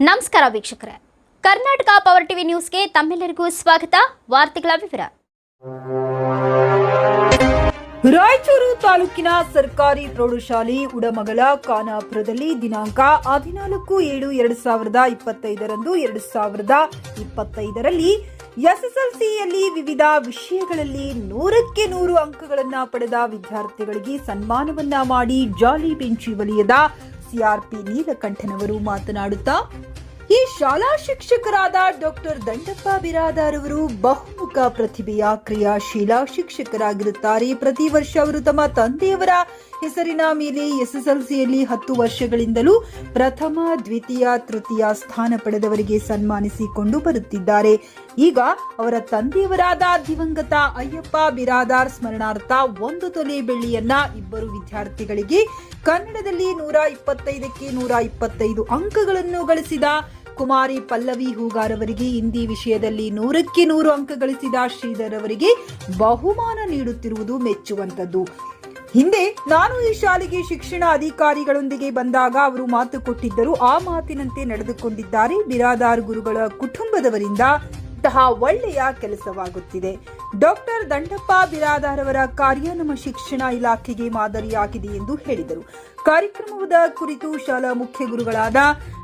ನಮಸ್ಕಾರ ವೀಕ್ಷಕರೇ. Karnataka power TV ನ್ಯೂಸ್ಗೆ ತಮ್ಮೆಲ್ಲರಿಗೂ ಸ್ವಾಗತ. ವಾರ್ತೆಗಳ ವಿವರ. ರಾಯಚೂರು ತಾಲೂಕಿನ ಸರ್ಕಾರಿ ಪ್ರೌಢಶಾಲೆ ಉಡಮಗಲ ಖಾನಾಪುರದಲ್ಲಿ ದಿನಾಂಕ ಹದಿನಾಲ್ಕು ಏಳು ಎರಡು ಸಾವಿರದ ಇಪ್ಪತ್ತೈದರಂದು ಎರಡು ಸಾವಿರದ ಇಪ್ಪತ್ತೈದರಲ್ಲಿ ಎಸ್ಎಸ್ಎಲ್ಸಿಯಲ್ಲಿ ವಿವಿಧ ವಿಷಯಗಳಲ್ಲಿ ನೂರಕ್ಕೆ ನೂರು ಅಂಕಗಳನ್ನು ಪಡೆದ ವಿದ್ಯಾರ್ಥಿಗಳಿಗೆ ಸನ್ಮಾನವನ್ನ ಮಾಡಿ ಜಾಲಿ ಬೆಂಚಿ ವಲಯದ ಸಿಆರ್ಪಿ ನೀಲಕಂಠನವರು ಮಾತನಾಡುತ್ತಾ, ಈ ಶಾಲಾ ಶಿಕ್ಷಕರಾದ ಡಾಕ್ಟರ್ ದಂಡಪ್ಪ ಬಿರಾದಾರ್ ಅವರು ಬಹುಮುಖ ಪ್ರತಿಭೆಯ ಕ್ರಿಯಾಶೀಲ ಶಿಕ್ಷಕರಾಗಿರುತ್ತಾರೆ. ಪ್ರತಿ ವರ್ಷ ಅವರು ತಮ್ಮ ತಂದೆಯವರ ಹೆಸರಿನ ಮೇಲೆ ಎಸ್ಎಸ್ಎಲ್ಸಿಯಲ್ಲಿ ಹತ್ತು ವರ್ಷಗಳಿಂದಲೂ ಪ್ರಥಮ, ದ್ವಿತೀಯ, ತೃತೀಯ ಸ್ಥಾನ ಪಡೆದವರಿಗೆ ಸನ್ಮಾನಿಸಿಕೊಂಡು ಬರುತ್ತಿದ್ದಾರೆ. ಈಗ ಅವರ ತಂದೆಯವರಾದ ದಿವಂಗತ ಅಯ್ಯಪ್ಪ ಬಿರಾದಾರ್ ಸ್ಮರಣಾರ್ಥ ಒಂದು ತೊಲೆ ಬೆಳ್ಳಿಯನ್ನ ಇಬ್ಬರು ವಿದ್ಯಾರ್ಥಿಗಳಿಗೆ ಕನ್ನಡದಲ್ಲಿ ನೂರ ಇಪ್ಪತ್ತೈದಕ್ಕೆ ನೂರ ಇಪ್ಪತ್ತೈದು ಅಂಕಗಳನ್ನು ಗಳಿಸಿದ ಕುಮಾರಿ ಪಲ್ಲವಿ ಹೂಗಾರವರಿಗೆ ಹಿಂದಿ ವಿಷಯದಲ್ಲಿ ನೂರಕ್ಕೆ ನೂರು ಅಂಕ ಗಳಿಸಿದ ಶ್ರೀಧರ್ ಅವರಿಗೆ ಬಹುಮಾನ ನೀಡುತ್ತಿರುವುದು ಮೆಚ್ಚುವಂತದ್ದು ಹಿಂದೆ ನಾನು ಈ ಶಾಲೆಗೆ ಶಿಕ್ಷಣ ಅಧಿಕಾರಿಗಳೊಂದಿಗೆ ಬಂದಾಗ ಅವರು ಮಾತು ಕೊಟ್ಟಿದ್ದರು. ಆ ಮಾತಿನಂತೆ ನಡೆದುಕೊಂಡಿದ್ದಾರೆ. ಬಿರಾದಾರ್ ಗುರುಗಳ ಕುಟುಂಬದವರಿಂದ ಇಂತಹ ಒಳ್ಳೆಯ ಕೆಲಸವಾಗುತ್ತಿದೆ. ಡಾಕ್ಟರ್ ದಂಡಪ್ಪ ಬಿರಾದಾರ್ ಅವರ ಕಾರ್ಯ ನಮ್ಮ ಶಿಕ್ಷಣ ಇಲಾಖೆಗೆ ಮಾದರಿಯಾಗಿದೆ ಎಂದು ಹೇಳಿದರು. ಕಾರ್ಯಕ್ರಮದ ಕುರಿತು ಶಾಲಾ ಮುಖ್ಯ ಗುರುಗಳಾದ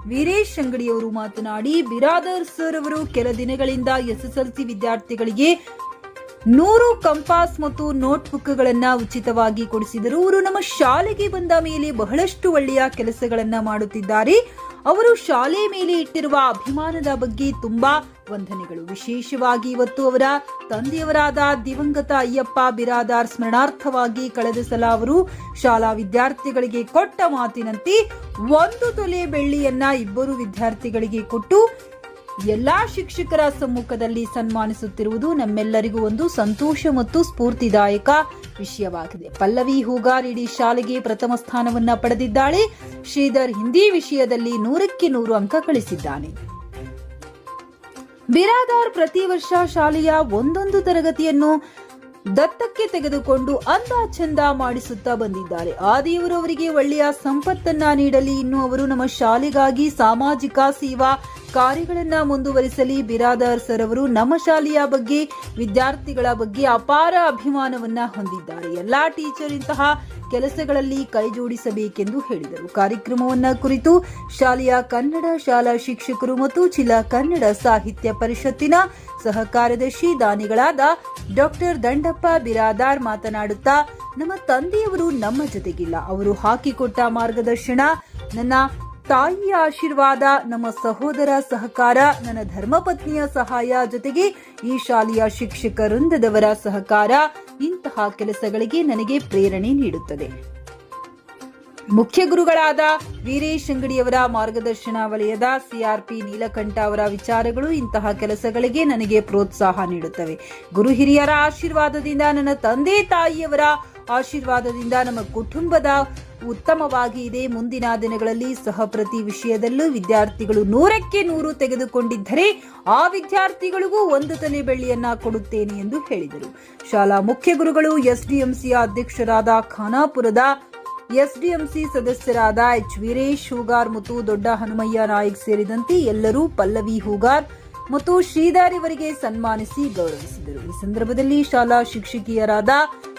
ವೀರೇಶ್ ಅಂಗಡಿಯವರು ಮಾತನಾಡಿ, ಬಿರಾದರ್ ಸರ್ ಅವರು ಕೆಲ ದಿನಗಳಿಂದ ಎಸ್ಎಸ್ಎಲ್ಸಿ ವಿದ್ಯಾರ್ಥಿಗಳಿಗೆ ನೂರು ಕಂಪಾಸ್ ಮತ್ತು ನೋಟ್ಬುಕ್ಗಳನ್ನ ಉಚಿತವಾಗಿ ಕೊಡಿಸಿದರು ಅವರು ನಮ್ಮ ಶಾಲೆಗೆ ಬಂದ ಮೇಲೆ ಬಹಳಷ್ಟು ಒಳ್ಳೆಯ ಕೆಲಸಗಳನ್ನ ಮಾಡುತ್ತಿದ್ದಾರೆ. ಅವರು ಶಾಲೆ ಮೇಲೆ ಇಟ್ಟಿರುವ ಅಭಿಮಾನದ ಬಗ್ಗೆ ತುಂಬಾ ವಂದನೆಗಳು. ವಿಶೇಷವಾಗಿ ಇವತ್ತು ಅವರ ತಂದೆಯವರಾದ ದಿವಂಗತ ಅಯ್ಯಪ್ಪ ಬಿರಾದಾರ್ ಸ್ಮರಣಾರ್ಥವಾಗಿ ಕಳೆದ ಸಲ ಅವರು ಶಾಲಾ ವಿದ್ಯಾರ್ಥಿಗಳಿಗೆ ಕೊಟ್ಟ ಮಾತಿನಂತೆ ಒಂದು ತೊಲೆ ಬೆಳ್ಳಿಯನ್ನ ಇಬ್ಬರು ವಿದ್ಯಾರ್ಥಿಗಳಿಗೆ ಕೊಟ್ಟು ಎಲ್ಲಾ ಶಿಕ್ಷಕರ ಸಮ್ಮುಖದಲ್ಲಿ ಸನ್ಮಾನಿಸುತ್ತಿರುವುದು ನಮ್ಮೆಲ್ಲರಿಗೂ ಒಂದು ಸಂತೋಷ ಮತ್ತು ಸ್ಫೂರ್ತಿದಾಯಕ ವಿಷಯವಾಗಿದೆ. ಪಲ್ಲವಿ ಹೂಗಾರ್ ಇಡೀ ಶಾಲೆಗೆ ಪ್ರಥಮ ಸ್ಥಾನವನ್ನ ಪಡೆದಿದ್ದಾಳೆ. ಶ್ರೀಧರ್ ಹಿಂದಿ ವಿಷಯದಲ್ಲಿ ನೂರಕ್ಕೆ ನೂರು ಅಂಕ ಗಳಿಸಿದ್ದಾನೆ. ಬಿರಾದಾರ್ ಪ್ರತಿ ವರ್ಷ ಶಾಲೆಯ ಒಂದೊಂದು ತರಗತಿಯನ್ನು ದತ್ತಕ್ಕೆ ತೆಗೆದುಕೊಂಡು ಅಂದ ಚಂದ ಮಾಡಿಸುತ್ತಾ ಬಂದಿದ್ದಾರೆ. ಆದಿಯವರು ಅವರಿಗೆ ಒಳ್ಳೆಯ ಸಂಪತ್ತನ್ನ ನೀಡಲಿ. ಇನ್ನು ಅವರು ನಮ್ಮ ಶಾಲೆಗಾಗಿ ಸಾಮಾಜಿಕ ಸೇವಾ ಕಾರ್ಯಗಳನ್ನ ಮುಂದುವರಿಸಲಿ. ಬಿರಾದಾರ್ ಸರ್ ಅವರು ನಮ್ಮ ಶಾಲೆಯ ಬಗ್ಗೆ, ವಿದ್ಯಾರ್ಥಿಗಳ ಬಗ್ಗೆ ಅಪಾರ ಅಭಿಮಾನವನ್ನ ಹೊಂದಿದ್ದಾರೆ. ಎಲ್ಲಾ ಟೀಚರ್ ಇಂತಹ ಕೆಲಸಗಳಲ್ಲಿ ಕೈಜೋಡಿಸಬೇಕೆಂದು ಹೇಳಿದರು. ಕಾರ್ಯಕ್ರಮವನ್ನ ಕುರಿತು ಶಾಲೆಯ ಕನ್ನಡ ಶಾಲಾ ಶಿಕ್ಷಕರು ಮತ್ತು ಜಿಲ್ಲಾ ಕನ್ನಡ ಸಾಹಿತ್ಯ ಪರಿಷತ್ತಿನ ಸಹ ಕಾರ್ಯದರ್ಶಿ ದಾನಿಗಳಾದ ಡಾಕ್ಟರ್ ದಂಡಪ್ಪ ಬಿರಾದಾರ್ ಮಾತನಾಡುತ್ತಾ, ನಮ್ಮ ತಂದೆಯವರು ನಮ್ಮ ಜೊತೆಗಿಲ್ಲ. ಅವರು ಹಾಕಿಕೊಟ್ಟ ಮಾರ್ಗದರ್ಶನ, ನನ್ನ ತಾಯಿಯ ಆಶೀರ್ವಾದ, ನಮ್ಮ ಸಹೋದರ ಸಹಕಾರ, ನನ್ನ ಧರ್ಮಪತ್ನಿಯ ಸಹಾಯ ಜೊತೆಗೆ ಈ ಶಾಲೆಯ ಶಿಕ್ಷಕ ವೃಂದದವರ ಸಹಕಾರ, ಇಂತಹ ಕೆಲಸಗಳಿಗೆ ನನಗೆ ಪ್ರೇರಣೆ ನೀಡುತ್ತದೆ. ಮುಖ್ಯ ಗುರುಗಳಾದ ವೀರೇಶ್ ಅಂಗಡಿಯವರ ಮಾರ್ಗದರ್ಶನ ವಲಯದ ಸಿಆರ್ಪಿ ನೀಲಕಂಠ ಅವರ ವಿಚಾರಗಳು ಇಂತಹ ಕೆಲಸಗಳಿಗೆ ನನಗೆ ಪ್ರೋತ್ಸಾಹ ನೀಡುತ್ತವೆ. ಗುರು ಹಿರಿಯರ ಆಶೀರ್ವಾದದಿಂದ ನನ್ನ ತಂದೆ ತಾಯಿಯವರ ಆಶೀರ್ವಾದದಿಂದ ನಮ್ಮ ಕುಟುಂಬದ ಉತ್ತಮವಾಗಿ ಇದೆ. ಮುಂದಿನ ದಿನಗಳಲ್ಲಿ ಸಹ ಪ್ರತಿ ವಿಷಯದಲ್ಲೂ ವಿದ್ಯಾರ್ಥಿಗಳು ನೂರಕ್ಕೆ ನೂರು ತೆಗೆದುಕೊಂಡಿದ್ದರೆ ಆ ವಿದ್ಯಾರ್ಥಿಗಳಿಗೂ ಒಂದು ತಲೆ ಬೆಳ್ಳಿಯನ್ನ ಕೊಡುತ್ತೇನೆ ಎಂದು ಹೇಳಿದರು. ಶಾಲಾ ಮುಖ್ಯ ಗುರುಗಳು ಎಸ್ಡಿಎಂಸಿಯ ಅಧ್ಯಕ್ಷರಾದ ಖಾನಾಪುರದ ಎಸ್ಡಿಎಂಸಿ ಸದಸ್ಯರಾದ ಎಚ್. ವೀರೇಶ್ ಹೂಗಾರ್ ಮತ್ತು ದೊಡ್ಡ ಹನುಮಯ್ಯ ನಾಯ್ಕ್ ಸೇರಿದಂತೆ ಎಲ್ಲರೂ ಪಲ್ಲವಿ ಹೂಗಾರ್ ಮತ್ತು ಶ್ರೀಧರ್ ಇವರಿಗೆ ಸನ್ಮಾನಿಸಿ ಗೌರವಿಸಿದರು. ಈ ಸಂದರ್ಭದಲ್ಲಿ ಶಾಲಾ ಶಿಕ್ಷಕಿಯರಾದ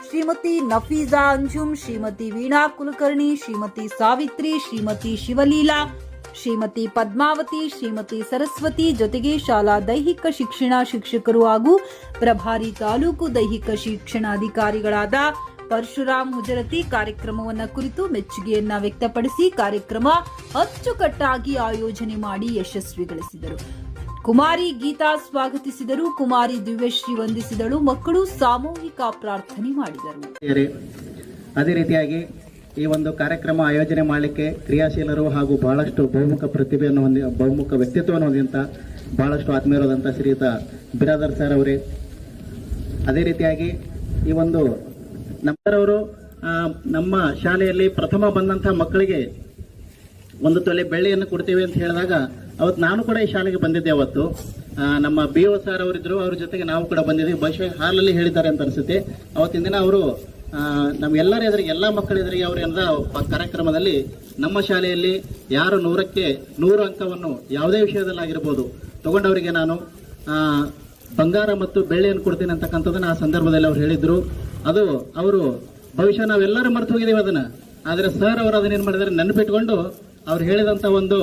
ಶ್ರೀಮತಿ ನಫೀಜಾ ಅಂಜುಮ್ ಶ್ರೀಮತಿ ವೀಣಾ ಕುಲಕರ್ಣಿ, ಶ್ರೀಮತಿ ಸಾವಿತ್ರಿ, ಶ್ರೀಮತಿ ಶಿವಲೀಲಾ, ಶ್ರೀಮತಿ ಪದ್ಮಾವತಿ, ಶ್ರೀಮತಿ ಸರಸ್ವತಿ ಜೊತೆಗೆ ಶಾಲಾ ದೈಹಿಕ ಶಿಕ್ಷಣ ಶಿಕ್ಷಕರು ಹಾಗೂ ಪ್ರಭಾರಿ ತಾಲೂಕು ದೈಹಿಕ ಶಿಕ್ಷಣಾಧಿಕಾರಿಗಳಾದ ಪರಶುರಾಮ್ ಮುಜರತಿ ಕಾರ್ಯಕ್ರಮವನ್ನ ಕುರಿತು ಮೆಚ್ಚುಗೆಯನ್ನ ವ್ಯಕ್ತಪಡಿಸಿ ಕಾರ್ಯಕ್ರಮ ಅಚ್ಚುಕಟ್ಟಾಗಿ ಆಯೋಜನೆ ಮಾಡಿ ಯಶಸ್ವಿಗೊಳಿಸಿದರು. ಕುಮಾರಿ ಗೀತಾ ಸ್ವಾಗತಿಸಿದರು. ಕುಮಾರಿ ದಿವ್ಯಶ್ರೀ ವಂದಿಸಿದಳು. ಮಕ್ಕಳು ಸಾಮೂಹಿಕ ಪ್ರಾರ್ಥನೆ ಮಾಡಿದರು. ಅದೇ ರೀತಿಯಾಗಿ ಈ ಒಂದು ಕಾರ್ಯಕ್ರಮ ಆಯೋಜನೆ ಮಾಡಲಿಕ್ಕೆ ಕ್ರಿಯಾಶೀಲರು ಹಾಗೂ ಬಹಳಷ್ಟು ಬಹುಮುಖ ಪ್ರತಿಭೆಯನ್ನು ಹೊಂದಿ, ಬಹುಮುಖ ವ್ಯಕ್ತಿತ್ವವನ್ನು ಹೊಂದಿದಂಥ ಬಹಳಷ್ಟು ಆತ್ಮೀಯರಾದಂಥ ಶ್ರೀಯುತ ಬಿರಾದರ್ ಸರ್ ಅವರೇ. ಅದೇ ರೀತಿಯಾಗಿ ಈ ಒಂದು ನಮ್ಮರವರು ಅವರು ನಮ್ಮ ಶಾಲೆಯಲ್ಲಿ ಪ್ರಥಮ ಬಂದಂಥ ಮಕ್ಕಳಿಗೆ ಒಂದು ತೊಲೆ ಬೆಳ್ಳಿಯನ್ನು ಕೊಡ್ತೇವೆ ಅಂತ ಹೇಳಿದಾಗ ಅವತ್ತು ನಾನು ಕೂಡ ಈ ಶಾಲೆಗೆ ಬಂದಿದ್ದೆ ಅವತ್ತು. ನಮ್ಮ ಬಿ ಒ ಸರ್ ಅವರಿದ್ದರು ಅವ್ರ ಜೊತೆಗೆ ನಾವು ಕೂಡ ಬಂದಿದ್ದೀವಿ ಬಹುಶಃ ಹಾಲಲ್ಲಿ ಹೇಳಿದ್ದಾರೆ ಅಂತ ಅನಿಸುತ್ತೆ. ಅವತ್ತಿನ ದಿನ ಅವರು ಆ, ನಮ್ಮೆಲ್ಲರ ಎದುರಿಗೆ ಎಲ್ಲ ಮಕ್ಕಳ ಎದುರಿಗೆ ಅವರಿಂದ ಕಾರ್ಯಕ್ರಮದಲ್ಲಿ ನಮ್ಮ ಶಾಲೆಯಲ್ಲಿ ಯಾರು ನೂರಕ್ಕೆ ನೂರು ಅಂಕವನ್ನು ಯಾವುದೇ ವಿಷಯದಲ್ಲಾಗಿರ್ಬೋದು ತಗೊಂಡವರಿಗೆ ನಾನು ಬಂಗಾರ ಮತ್ತು ಬೆಳ್ಳಿಯನ್ನು ಕೊಡ್ತೀನಿ ಅಂತಕ್ಕಂಥದ್ದನ್ನು ಆ ಸಂದರ್ಭದಲ್ಲಿ ಅವ್ರು ಹೇಳಿದ್ರು. ಅದು ಅವರು ಭವಿಷ್ಯ ನಾವೆಲ್ಲರೂ ಮರೆತು ಹೋಗಿದ್ದೀವಿ ಅದನ್ನು. ಆದರೆ ಸರ್ ಅವರು ಅದನ್ನೇನು ಮಾಡಿದ್ದಾರೆ? ನೆನಪಿಟ್ಕೊಂಡು ಅವ್ರು ಹೇಳಿದಂಥ ಒಂದು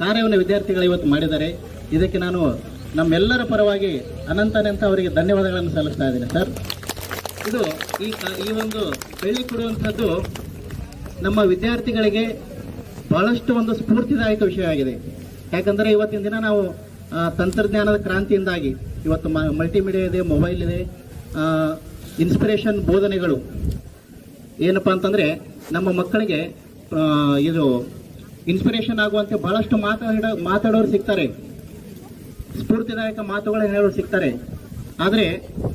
ಕಾರ್ಯವನ್ನು ವಿದ್ಯಾರ್ಥಿಗಳು ಇವತ್ತು ಮಾಡಿದ್ದಾರೆ. ಇದಕ್ಕೆ ನಾನು ನಮ್ಮೆಲ್ಲರ ಪರವಾಗಿ ಅನಂತನಂತ ಅನಂತ ಅವರಿಗೆ ಧನ್ಯವಾದಗಳನ್ನು ಸಲ್ಲಿಸ್ತಾ ಇದ್ದೀನಿ. ಸರ್, ಇದು ಈ ಈ ಒಂದು ಬೆಳ್ಳಿ ಕೊಡುವಂಥದ್ದು ನಮ್ಮ ವಿದ್ಯಾರ್ಥಿಗಳಿಗೆ ಬಹಳಷ್ಟು ಒಂದು ಸ್ಫೂರ್ತಿದಾಯಕ ವಿಷಯ ಆಗಿದೆ. ಯಾಕಂದರೆ ಇವತ್ತಿನ ದಿನ ನಾವು ತಂತ್ರಜ್ಞಾನದ ಕ್ರಾಂತಿಯಿಂದಾಗಿ ಇವತ್ತು ಮಲ್ಟಿಮೀಡಿಯಾ ಇದೆ ಮೊಬೈಲ್ ಇದೆ ಇನ್ಸ್ಪಿರೇಷನ್ ಬೋಧನೆಗಳು ಏನಪ್ಪ ಅಂತಂದರೆ ನಮ್ಮ ಮಕ್ಕಳಿಗೆ ಇದು ಇನ್ಸ್ಪಿರೇಷನ್ ಆಗುವಂತೆ ಬಹಳಷ್ಟು ಮಾತಾಡ ಮಾತಾಡೋರು ಸಿಗ್ತಾರೆ. ಸ್ಫೂರ್ತಿದಾಯಕ ಮಾತುಗಳು ಹೇಳೋರು ಸಿಗ್ತಾರೆ. ಆದರೆ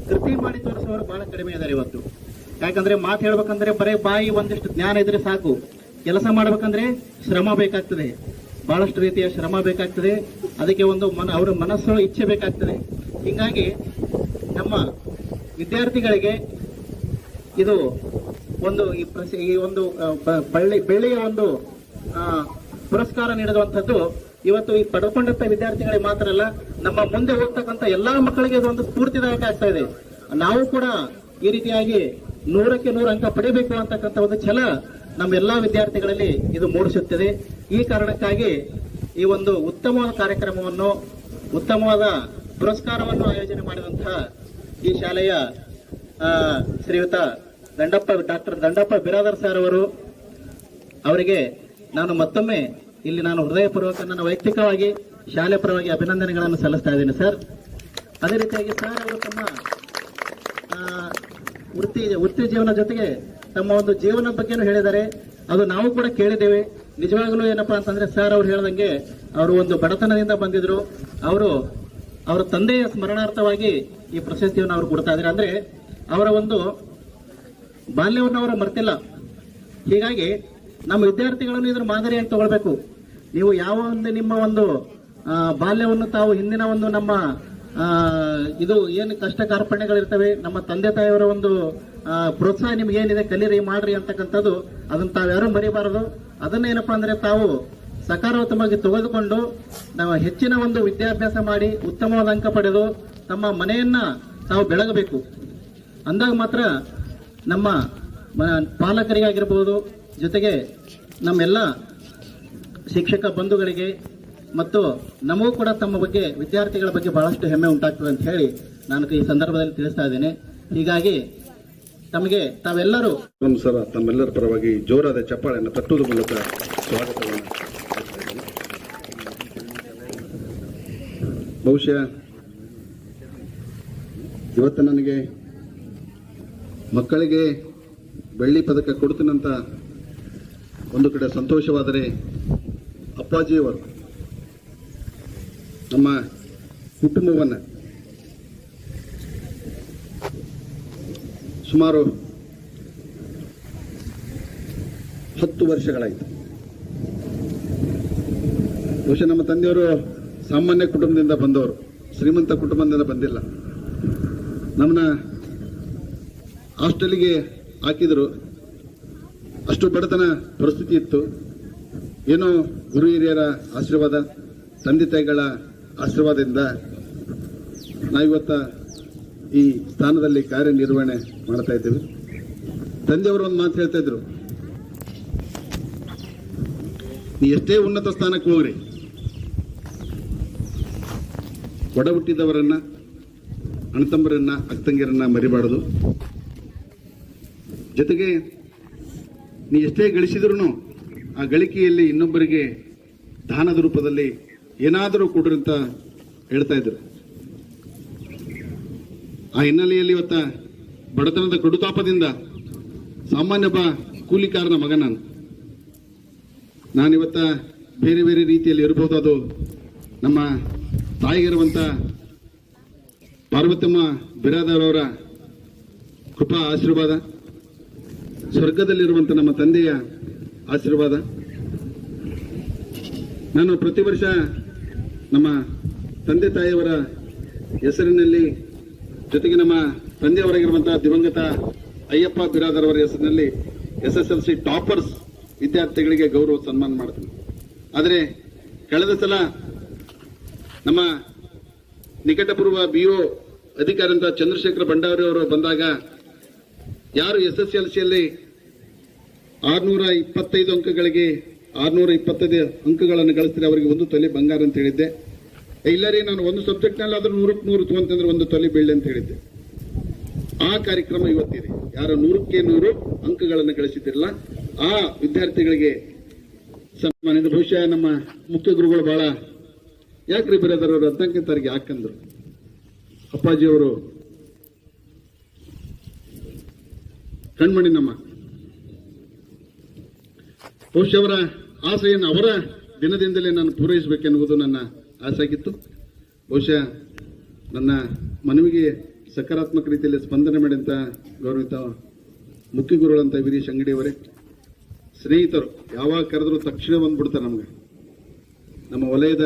ಕೃತಿ ಮಾಡಿ ತೋರಿಸೋರು ಬಹಳ ಕಡಿಮೆ ಇದ್ದಾರೆ ಇವತ್ತು. ಯಾಕಂದರೆ ಮಾತು ಹೇಳ್ಬೇಕಂದ್ರೆ ಬರೀ ಬಾಯಿ ಒಂದಿಷ್ಟು ಜ್ಞಾನ ಇದ್ರೆ ಸಾಕು. ಕೆಲಸ ಮಾಡ್ಬೇಕಂದ್ರೆ ಶ್ರಮ ಬೇಕಾಗ್ತದೆ. ಬಹಳಷ್ಟು ರೀತಿಯ ಶ್ರಮ ಬೇಕಾಗ್ತದೆ. ಅದಕ್ಕೆ ಒಂದು ಮನ, ಅವರ ಮನಸ್ಸು ಇಚ್ಛೆ ಬೇಕಾಗ್ತದೆ. ಹೀಗಾಗಿ ನಮ್ಮ ವಿದ್ಯಾರ್ಥಿಗಳಿಗೆ ಇದು ಒಂದು ಈ ಒಂದು ಬಳ್ಳಿ, ಬೆಳ್ಳಿಯ ಒಂದು ಪುರಸ್ಕಾರ ನೀಡಿದಂಥದ್ದು ಇವತ್ತು ಈ ಪಡ್ಕೊಂಡಂತ ವಿದ್ಯಾರ್ಥಿಗಳಿಗೆ ಮಾತ್ರ ಅಲ್ಲ, ನಮ್ಮ ಮುಂದೆ ಹೋಗ್ತಕ್ಕಂಥ ಎಲ್ಲಾ ಮಕ್ಕಳಿಗೆ ಇದು ಒಂದು ಸ್ಫೂರ್ತಿದಾಯಕ ಆಗ್ತಾ ಇದೆ. ನಾವು ಕೂಡ ಈ ರೀತಿಯಾಗಿ ನೂರಕ್ಕೆ ನೂರು ಅಂಕ ಪಡಿಬೇಕು ಅಂತಕ್ಕಂಥ ಒಂದು ಛಲ ನಮ್ಮ ಎಲ್ಲಾ ವಿದ್ಯಾರ್ಥಿಗಳಲ್ಲಿ ಇದು ಮೂಡಿಸುತ್ತದೆ. ಈ ಕಾರಣಕ್ಕಾಗಿ ಈ ಒಂದು ಉತ್ತಮವಾದ ಕಾರ್ಯಕ್ರಮವನ್ನು, ಉತ್ತಮವಾದ ಪುರಸ್ಕಾರವನ್ನು ಆಯೋಜನೆ ಮಾಡಿದಂತಹ ಈ ಶಾಲೆಯ ಶ್ರೀಯುತ ದಂಡಪ್ಪ, ಡಾಕ್ಟರ್ ದಂಡಪ್ಪ ಬಿರಾದರ್ ಸರ್ ಅವರು, ಅವರಿಗೆ ನಾನು ಮತ್ತೊಮ್ಮೆ ಇಲ್ಲಿ ನಾನು ಹೃದಯಪೂರ್ವಕ ನನ್ನ ವೈಯಕ್ತಿಕವಾಗಿ, ಶಾಲೆ ಪರವಾಗಿ ಅಭಿನಂದನೆಗಳನ್ನು ಸಲ್ಲಿಸ್ತಾ ಇದ್ದೀನಿ, ಸರ್. ಅದೇ ರೀತಿಯಾಗಿ ಸರ್ ಅವರು ತಮ್ಮ ವೃತ್ತಿ ವೃತ್ತಿ ಜೀವನ ಜೊತೆಗೆ ತಮ್ಮ ಒಂದು ಜೀವನ ಬಗ್ಗೆನೂ ಹೇಳಿದ್ದಾರೆ. ಅದು ನಾವು ಕೂಡ ಕೇಳಿದ್ದೇವೆ. ನಿಜವಾಗಲೂ ಏನಪ್ಪಾ ಅಂತಂದ್ರೆ ಸರ್ ಅವ್ರು ಹೇಳ್ದಂಗೆ, ಅವರು ಒಂದು ಬಡತನದಿಂದ ಬಂದಿದ್ರು. ಅವರು ಅವರ ತಂದೆಯ ಸ್ಮರಣಾರ್ಥವಾಗಿ ಈ ಪ್ರಶಸ್ತಿಯನ್ನು ಅವರು ಕೊಡ್ತಾ ಇದ್ದಾರೆ. ಅಂದ್ರೆ ಅವರ ಒಂದು ಬಾಲ್ಯವನ್ನು ಅವರು ಮರ್ತಿಲ್ಲ. ಹೀಗಾಗಿ ನಮ್ಮ ವಿದ್ಯಾರ್ಥಿಗಳನ್ನು ಇದ್ರ ಮಾದರಿಯಾಗಿ ತಗೊಳ್ಬೇಕು. ನೀವು ಯಾವ ಒಂದು ನಿಮ್ಮ ಒಂದು ಬಾಲ್ಯವನ್ನು ತಾವು ಹಿಂದಿನ ಒಂದು ನಮ್ಮ ಇದು ಏನು ಕಷ್ಟ ಕಾರ್ಪಣ್ಯಗಳಿರ್ತವೆ, ನಮ್ಮ ತಂದೆ ತಾಯಿಯವರ ಒಂದು ಪ್ರೋತ್ಸಾಹ ನಿಮ್ಗೆ ಏನಿದೆ ಕಲೀರಿ, ಮಾಡ್ರಿ ಅಂತಕ್ಕಂಥದ್ದು, ಅದನ್ನ ತಾವ್ಯಾರು ಮರಿಬಾರದು. ಅದನ್ನೇನಪ್ಪಾ ಅಂದ್ರೆ ತಾವು ಸಕಾರಾತ್ಮಕವಾಗಿ ತೆಗೆದುಕೊಂಡು ನಾವು ಹೆಚ್ಚಿನ ಒಂದು ವಿದ್ಯಾಭ್ಯಾಸ ಮಾಡಿ ಉತ್ತಮವಾದ ಅಂಕ ಪಡೆದು ತಮ್ಮ ಮನೆಯನ್ನ ತಾವು ಬೆಳಗಬೇಕು. ಅಂದಾಗ ಮಾತ್ರ ನಮ್ಮ ಪಾಲಕರಿಗಾಗಿರ್ಬೋದು, ಜೊತೆಗೆ ನಮ್ಮೆಲ್ಲ ಶಿಕ್ಷಕ ಬಂಧುಗಳಿಗೆ ಮತ್ತು ನಮಗೂ ಕೂಡ ತಮ್ಮ ಬಗ್ಗೆ ವಿದ್ಯಾರ್ಥಿಗಳ ಬಗ್ಗೆ ಬಹಳಷ್ಟು ಹೆಮ್ಮೆ ಉಂಟಾಗ್ತದೆ ಅಂತ ಹೇಳಿ ನಾನು ಈ ಸಂದರ್ಭದಲ್ಲಿ ತಿಳಿಸ್ತಾ ಇದ್ದೇನೆ. ಹೀಗಾಗಿ ತಮಗೆ ತಾವೆಲ್ಲರೂ ಸರ ತಮ್ಮೆಲ್ಲರ ಪರವಾಗಿ ಜೋರಾದ ಚಪ್ಪಾಳೆಯನ್ನು ತಟ್ಟುವುದರ ಮೂಲಕ ಸ್ವಾಗತವನ್ನು ಮಾಡ್ತಾ ಇದ್ದೇನೆ. ಬಹುಶಃ ಇವತ್ತು ನನಗೆ ಮಕ್ಕಳಿಗೆ ಬೆಳ್ಳಿ ಪದಕ ಕೊಡ್ತೀನಂತ ಒಂದು ಕಡೆ ಸಂತೋಷವಾದರೆ ಅಪ್ಪಾಜಿಯವರು ನಮ್ಮ ಕುಟುಂಬವನ್ನು ಸುಮಾರು ಹತ್ತು ವರ್ಷಗಳಾಯಿತು. ಬಹುಶಃ ನಮ್ಮ ತಂದೆಯವರು ಸಾಮಾನ್ಯ ಕುಟುಂಬದಿಂದ ಬಂದವರು, ಶ್ರೀಮಂತ ಕುಟುಂಬದಿಂದ ಬಂದಿಲ್ಲ. ನಮ್ಮನ್ನ ಹಾಸ್ಟೆಲ್ಗೆ ಹಾಕಿದ್ರು. ಅಷ್ಟು ಬಡತನ ಪರಿಸ್ಥಿತಿ ಇತ್ತು. ಏನೋ ಗುರು ಹಿರಿಯರ ಆಶೀರ್ವಾದ, ತಂದೆ ತಾಯಿಗಳ ಆಶೀರ್ವಾದದಿಂದ ನಾವಿವತ್ತ ಈ ಸ್ಥಾನದಲ್ಲಿ ಕಾರ್ಯನಿರ್ವಹಣೆ ಮಾಡ್ತಾ ಇದ್ದೇವೆ. ತಂದೆಯವರು ಒಂದು ಮಾತು ಹೇಳ್ತಾ ಇದ್ರು. ನೀ ಎಷ್ಟೇ ಉನ್ನತ ಸ್ಥಾನಕ್ಕೆ ಹೋಗ್ರಿ ಒಡ ಹುಟ್ಟಿದವರನ್ನ ಅಣ್ಣತಮ್ಮರನ್ನ ಅಕ್ತಂಗಿರನ್ನ ಮರಿಬಾರದು. ಜೊತೆಗೆ ನೀ ಎಷ್ಟೇ ಗಳಿಸಿದ್ರು ಆ ಗಳಿಕೆಯಲ್ಲಿ ಇನ್ನೊಬ್ಬರಿಗೆ ದಾನದ ರೂಪದಲ್ಲಿ ಏನಾದರೂ ಕೊಡ್ರಿ ಅಂತ ಹೇಳ್ತಾ ಇದ್ರು. ಆ ಹಿನ್ನೆಲೆಯಲ್ಲಿ ಇವತ್ತ ಬಡತನದ ಕಡುತಾಪದಿಂದ ಸಾಮಾನ್ಯ ಕೂಲಿಕಾರನ ಮಗ ನಾನು. ನಾನಿವತ್ತ ಬೇರೆ ಬೇರೆ ರೀತಿಯಲ್ಲಿ ಇರಬಹುದು ಅದು ನಮ್ಮ ತಾಯಿಗಿರುವಂತ ಪಾರ್ವತಮ್ಮ ಬಿರಾದರವರ ಕೃಪಾ ಆಶೀರ್ವಾದ, ಸ್ವರ್ಗದಲ್ಲಿರುವಂತ ನಮ್ಮ ತಂದೆಯ ಆಶೀರ್ವಾದ. ನಾನು ಪ್ರತಿ ವರ್ಷ ನಮ್ಮ ತಂದೆ ತಾಯಿಯವರ ಹೆಸರಿನಲ್ಲಿ, ಜೊತೆಗೆ ನಮ್ಮ ತಂದೆಯವರಾಗಿರುವಂತಹ ದಿವಂಗತ ಅಯ್ಯಪ್ಪ ಬಿರಾದರವರ ಹೆಸರಿನಲ್ಲಿ S S L C toppers ವಿದ್ಯಾರ್ಥಿಗಳಿಗೆ ಗೌರವ ಸನ್ಮಾನ ಮಾಡ್ತೀನಿ. ಆದರೆ, ಕಳೆದ ಸಲ ನಮ್ಮ ನಿಕಟಪೂರ್ವ ಬಿಒ ಅಧಿಕಾರಂತ ಚಂದ್ರಶೇಖರ ಭಂಡಾರಿ ಅವರು ಬಂದಾಗ ಯಾರು ಎಸ್ ಎಸ್ ಎಲ್ ಸಿಯಲ್ಲಿ ಆರ್ನೂರ ಇಪ್ಪತ್ತೈದು ಅಂಕಗಳಿಗೆ ಆರ್ನೂರ ಇಪ್ಪತ್ತೈದು ಅಂಕಗಳನ್ನು ಗಳಿಸಿದ್ರೆ ಅವರಿಗೆ ಒಂದು ತೊಲೆ ಬಂಗಾರ ಅಂತ ಹೇಳಿದ್ದೆ. ಏ, ಇಲ್ಲ ರೀ ನಾನು ಒಂದು ಸಬ್ಜೆಕ್ಟ್ನಲ್ಲಿ ಆದರೂ ನೂರಕ್ಕೆ ನೂರು ತೊಗೊಂತಂದ್ರೆ ಒಂದು ತೊಲೆ ಬೆಳ್ಳಿ ಅಂತ ಹೇಳಿದ್ದೆ. ಆ ಕಾರ್ಯಕ್ರಮ ಇವತ್ತಿದೆ. ಯಾರು ನೂರಕ್ಕೆ ನೂರು ಅಂಕಗಳನ್ನು ಗಳಿಸಿದ್ದಿರಲ್ಲ ಆ ವಿದ್ಯಾರ್ಥಿಗಳಿಗೆ ಸನ್ಮಾನಿತ. ಬಹುಶಃ ನಮ್ಮ ಮುಖ್ಯ ಗುರುಗಳು ಬಹಳ ಯಾಕ್ರಿ ಬಿರಾದರ್ ಅವರು ಹದಿನಾಲ್ಕನೇ ಯಾಕಂದ್ರು? ಅಪ್ಪಾಜಿಯವರು ಕಣ್ಮಣಿ ನಮ್ಮ. ಬಹುಶಃ ಅವರ ಆಸೆಯನ್ನು ಅವರ ದಿನದಿಂದಲೇ ನಾನು ಪೂರೈಸಬೇಕೆನ್ನುವುದು ನನ್ನ ಆಸೆ ಆಗಿತ್ತು ಬಹುಶಃ ನನ್ನ ಮನವಿಗೆ ಸಕಾರಾತ್ಮಕ ರೀತಿಯಲ್ಲಿ ಸ್ಪಂದನೆ ಮಾಡಿದಂಥ ಗೌರವಿತ ಮುಖ್ಯ ಗುರುಗಳಂತ ವೀರೇಶ್ ಅಂಗಡಿಯವರೇ ಸ್ನೇಹಿತರು, ಯಾವಾಗ ಕರೆದರೂ ತಕ್ಷಣ ಬಂದ್ಬಿಡ್ತಾರೆ ನಮಗೆ. ನಮ್ಮ ವಲಯದ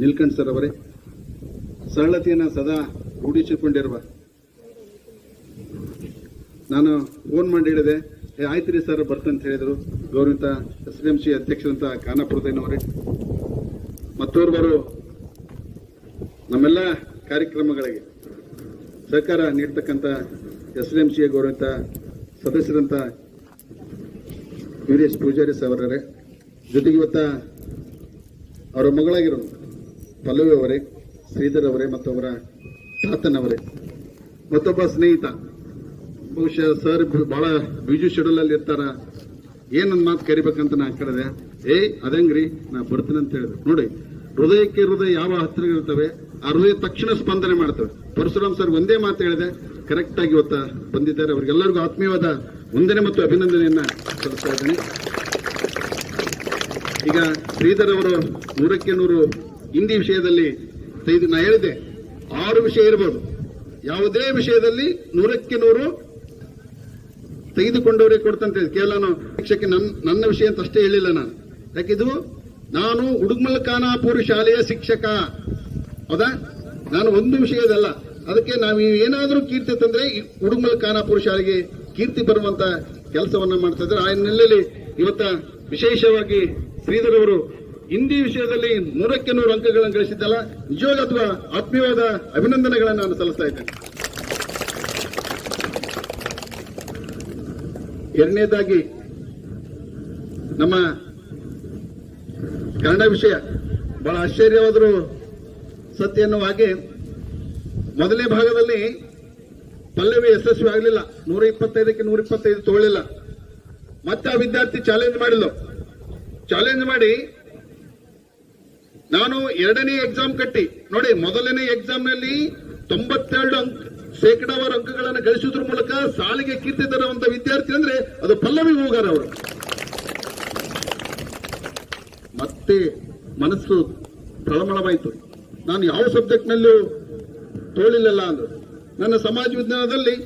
ನೀಲ್ಕಂಠ್ ಸರ್ ಅವರೇ, ಸರಳತೆಯನ್ನು ಸದಾ ರೂಢಿಸಿಕೊಂಡಿರುವ. ನಾನು ಫೋನ್ ಮಾಡಿ ಹೇಳಿದೆ, ಏ ಆಯ್ತು ರೀ ಸರ್, ಬರ್ತಂತ ಹೇಳಿದರು. ಗೌರವಿತ ಎಸ್ ಡಿ ಎಂ ಸಿ ಅಧ್ಯಕ್ಷರಂತ ಖಾನಾಪುರದನವರೇ ಮತ್ತೋರ್ವರು ನಮ್ಮೆಲ್ಲ ಕಾರ್ಯಕ್ರಮಗಳಿಗೆ ಸಹಕಾರ ನೀಡ್ತಕ್ಕಂಥ ಎಸ್ ಡಿ ಎಂ ಸಿಯ ಗೌರವಿತ ಸದಸ್ಯರಂತ ವೀರೇಶ್ ಪೂಜಾರಿ ಅವರೇ. ಜೊತೆಗೆ ಇವತ್ತ ಅವರ ಮಗಳಾಗಿರೋ ಪಲ್ಲವಿ ಅವರೇ ಶ್ರೀಧರ್ ಅವರೇ ಮತ್ತು ಅವರ ತಾತನವರೇ. ಮತ್ತೊಬ್ಬ ಸ್ನೇಹಿತ. ಬಹುಶಃ ಸರ್ ಬಹಳ ಬಿಜು ಶೆಡ್ಯೂಲ್ ಅಲ್ಲಿ ಇರ್ತಾರ? ಏನೊಂದು ಮಾತು ಕರಿಬೇಕಂತ ನಾ ಕೇಳಿದೆ. ಏ, ಅದಂಗ್ರಿ, ನಾ ಬರ್ತೀನಿ ಅಂತ ಹೇಳಿದೆ. ನೋಡಿ, ಹೃದಯಕ್ಕೆ ಹೃದಯ ಯಾವ ಹತ್ತಿರ ಇರ್ತವೆ, ಆ ಹೃದಯ ತಕ್ಷಣ ಸ್ಪಂದನೆ ಮಾಡ್ತವೆ. ಪರಶುರಾಮ್ ಸರ್ ಒಂದೇ ಮಾತು ಹೇಳಿದೆ ಕರೆಕ್ಟ್ ಆಗಿ ಇವತ್ತ ಬಂದಿದ್ದಾರೆ. ಅವರಿಗೆಲ್ಲರಿಗೂ ಆತ್ಮೀಯವಾದ ವಂದನೆ ಮತ್ತು ಅಭಿನಂದನೆಯನ್ನ ಸಲ್ಲಿಸ್ತಾ ಇದ್ದೇನೆ. ಈಗ ಶ್ರೀಧರ್ ಅವರು ನೂರಕ್ಕೆ ನೂರು ಹಿಂದಿ ವಿಷಯದಲ್ಲಿ ತೆಗೆದು ನಾ ಹೇಳಿದೆ ಆರು ವಿಷಯ ಇರಬಹುದು ಯಾವುದೇ ವಿಷಯದಲ್ಲಿ ನೂರಕ್ಕೆ ನೂರು ತೆಗೆದುಕೊಂಡವರೇ ಕೊಡ್ತಂತ. ಕೇವಲ ನಾನು ಶಿಕ್ಷಕ್ಕೆ ನನ್ನ ವಿಷಯ ಅಂತ ಅಷ್ಟೇ ಹೇಳಿಲ್ಲ ನಾನು. ಯಾಕಿದು ನಾನು ಉಡುಗ್ಮಲ್ ಖಾನಾಪುರ ಶಾಲೆಯ ಶಿಕ್ಷಕ. ಹೌದಾ? ನಾನು ಒಂದು ವಿಷಯದಲ್ಲ ಅದಕ್ಕೆ ನಾವು ಏನಾದರೂ ಕೀರ್ತಿ ತಂದ್ರೆ ಈ ಉಡುಗ್ಮಲ್ ಖಾನಾಪುರ ಶಾಲೆಗೆ ಕೀರ್ತಿ ಬರುವಂತ ಕೆಲಸವನ್ನ ಮಾಡ್ತಾ ಇದ್ದಾರೆ. ಆ ಹಿನ್ನೆಲೆಯಲ್ಲಿ ಇವತ್ತ ವಿಶೇಷವಾಗಿ ಶ್ರೀಧರ್ ಅವರು ಹಿಂದಿ ವಿಷಯದಲ್ಲಿ ನೂರಕ್ಕೆ ನೂರು ಅಂಕಗಳನ್ನು ಗಳಿಸಿದ್ದಲ್ಲ ನಿಜವಾಗ ಅಥವಾ ಆತ್ಮೀಯವಾದ ಅಭಿನಂದನೆಗಳನ್ನು ನಾನು ಸಲ್ಲಿಸ್ತಾ ಇದ್ದೇನೆ. ಎರಡನೇದಾಗಿ, ನಮ್ಮ ಕನ್ನಡ ವಿಷಯ ಬಹಳ ಆಶ್ಚರ್ಯವಾದರೂ ಸತ್ಯ ಎನ್ನುವ ಹಾಗೆ, ಮೊದಲನೇ ಭಾಗದಲ್ಲಿ ಪಲ್ಲವಿ ಯಶಸ್ವಿ ಆಗಲಿಲ್ಲ. ನೂರ ಇಪ್ಪತ್ತೈದಕ್ಕೆ ನೂರ ಇಪ್ಪತ್ತೈದು ತಗೊಳ್ಳಿಲ್ಲ ಮತ್ತೆ ಆ ವಿದ್ಯಾರ್ಥಿ ಚಾಲೆಂಜ್ ಮಾಡಿಲ್ಲ ಚಾಲೆಂಜ್ ಮಾಡಿ ನಾನು ಎರಡನೇ ಎಕ್ಸಾಮ್ ಕಟ್ಟಿ. ನೋಡಿ, ಮೊದಲನೇ ಎಕ್ಸಾಮ್ನಲ್ಲಿ ತೊಂಬತ್ತೆರಡು ಅಂಕ, ಶೇಕಡಾವಾರು ಅಂಕಗಳನ್ನು ಗಳಿಸುವುದ್ರ ಮೂಲಕ ಸಾಲಿಗೆ ಕೀರ್ತಿ ತರುವಂತ ವಿದ್ಯಾರ್ಥಿ ಅಂದ್ರೆ ಅದು ಪಲ್ಲವಿ ಹೋಗಾರ ಅವರು. ಮತ್ತೆ ಮನಸ್ಸು ಪ್ರಳಮಳವಾಯಿತು ನಾನು ಯಾವ ಸಬ್ಜೆಕ್ಟ್ ನಲ್ಲೂ ತೋಳಿಲ್ಲ ಅಂದ್ರು. ನನ್ನ ಸಮಾಜ ವಿಜ್ಞಾನದಲ್ಲಿ,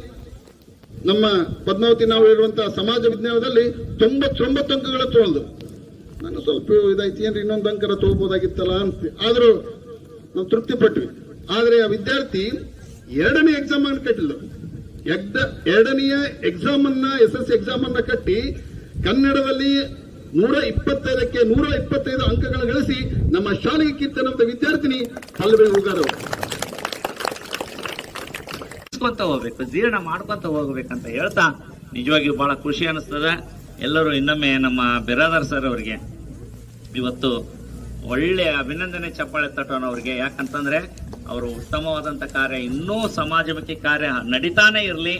ನಮ್ಮ ಪದ್ಮಾವತಿ ನಾವು ಹೇಳುವಂತಹ ಸಮಾಜ ವಿಜ್ಞಾನದಲ್ಲಿ ತೊಂಬತ್ತೊಂಬತ್ತು ಅಂಕಗಳ ತೋಳ್ದು. ನಾನು ಸ್ವಲ್ಪ ಇದಾಯ್ತು. ಏನ್ರಿ ಇನ್ನೊಂದು ಅಂಕರ ತಗೋಬಹುದಾಗಿತ್ತಲ್ಲ ಅಂತ ಆದ್ರೂ ನಾವು ತೃಪ್ತಿ ಪಟ್ವಿ ಆದ್ರೆ ಆ ವಿದ್ಯಾರ್ಥಿ ಎರಡನೇ ಎಕ್ಸಾಮ್ ಅನ್ನು ಕಟ್ಟಿಲ್ಲ ಎರಡನೆಯ ಎಕ್ಸಾಮ್ ಅನ್ನ ಎಸ್ ಎಸ್ ಎಕ್ಸಾಮ್ ಅನ್ನ ಕಟ್ಟಿ ಕನ್ನಡದಲ್ಲಿ ನೂರ ಇಪ್ಪತ್ತೈದಕ್ಕೆ ನೂರ ಇಪ್ಪತ್ತೈದು ಅಂಕಗಳನ್ನು ಗಳಿಸಿ ನಮ್ಮ ಶಾಲೆಗೆ ಕೀರ್ತನಂತ ವಿದ್ಯಾರ್ಥಿನಿ ಪಲ್ಲವಿ ಹೋಗಾರ ಹೋಗ್ಬೇಕು, ಜೀರ್ಣ ಮಾಡ್ಕೊಂತ ಹೋಗ್ಬೇಕಂತ ಹೇಳ್ತಾ ನಿಜವಾಗಿಯೂ ಬಹಳ ಖುಷಿ ಅನಿಸ್ತದ. ಎಲ್ಲರೂ ಇನ್ನೊಮ್ಮೆ ನಮ್ಮ ಬಿರಾದರ್ ಸರ್ ಅವರಿಗೆ ಇವತ್ತು ಒಳ್ಳೆಯ ಅಭಿನಂದನೆ ಚಪ್ಪಾಳೆ ತಟ್ಟೋಣ ಅವ್ರಿಗೆ. ಯಾಕಂತಂದ್ರೆ ಅವರು ಉತ್ತಮವಾದಂಥ ಕಾರ್ಯ, ಇನ್ನೂ ಸಮಾಜಮುಖಿ ಕಾರ್ಯ ನಡೀತಾನೆ ಇರಲಿ.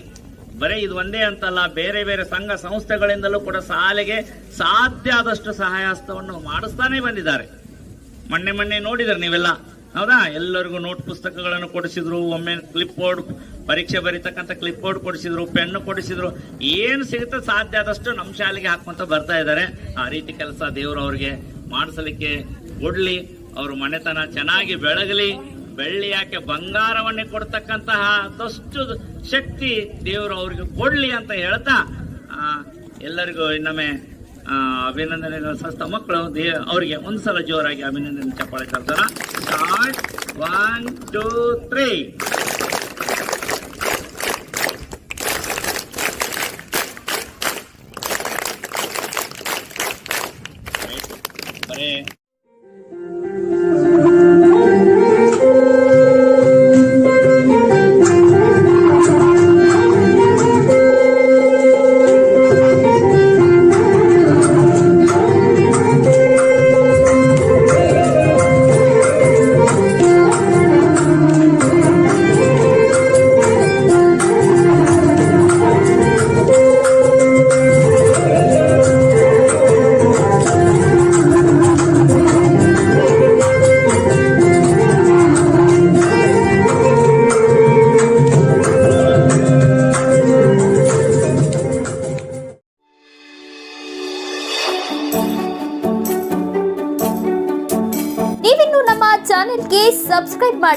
ಬರೀ ಇದು ಒಂದೇ ಅಂತಲ್ಲ, ಬೇರೆ ಬೇರೆ ಸಂಘ ಸಂಸ್ಥೆಗಳಿಂದಲೂ ಕೂಡ ಶಾಲೆಗೆ ಸಾಧ್ಯ ಆದಷ್ಟು ಸಹಾಯ ಹಸ್ತವನ್ನು ಮಾಡಿಸ್ತಾನೆ ಬಂದಿದ್ದಾರೆ. ಮೊನ್ನೆ ಮೊನ್ನೆ ನೋಡಿದ್ರೆ ನೀವೆಲ್ಲ? ಹೌದಾ? ಎಲ್ಲರಿಗೂ ನೋಟ್ ಪುಸ್ತಕಗಳನ್ನು ಕೊಡಿಸಿದ್ರು, ಒಮ್ಮೆ ಕ್ಲಿಪ್ ಬೋರ್ಡ್ ಪರೀಕ್ಷೆ ಬರೀತಕ್ಕಂಥ ಕ್ಲಿಪ್ ಬೋರ್ಡ್ ಕೊಡಿಸಿದ್ರು ಪೆನ್ನು ಕೊಡಿಸಿದ್ರು, ಏನು ಸಿಗುತ್ತೆ ಸಾಧ್ಯ ಆದಷ್ಟು ನಮ್ಮ ಶಾಲೆಗೆ ಹಾಕೊಂತ ಬರ್ತಾ ಇದ್ದಾರೆ. ಆ ರೀತಿ ಕೆಲಸ ದೇವರು ಅವ್ರಿಗೆ ಮಾಡಿಸಲಿಕ್ಕೆ ಕೊಡ್ಲಿ, ಅವ್ರ ಮನೆತನ ಚೆನ್ನಾಗಿ ಬೆಳಗಲಿ, ಬೆಳ್ಳಿ ಯಾಕೆ ಬಂಗಾರವನ್ನೇ ಕೊಡ್ತಕ್ಕಂತಹ ದಷ್ಟು ಶಕ್ತಿ ದೇವರು ಅವ್ರಿಗೆ ಕೊಡ್ಲಿ ಅಂತ ಹೇಳ್ತಾ ಎಲ್ಲರಿಗೂ ಇನ್ನೊಮ್ಮೆ ಅಭಿನಂದನೆ ಸಸ್ತ ಮಕ್ಕಳು ಅವರಿಗೆ ಒಂದ್ಸಲ ಜೋರಾಗಿ ಅಭಿನಂದನೆ ಚಪ್ಪಾಳೆ ಕರ್ತಾರ ಸ್ಟಾರ್ಟ್ ಒನ್ ಟೂ ತ್ರೀ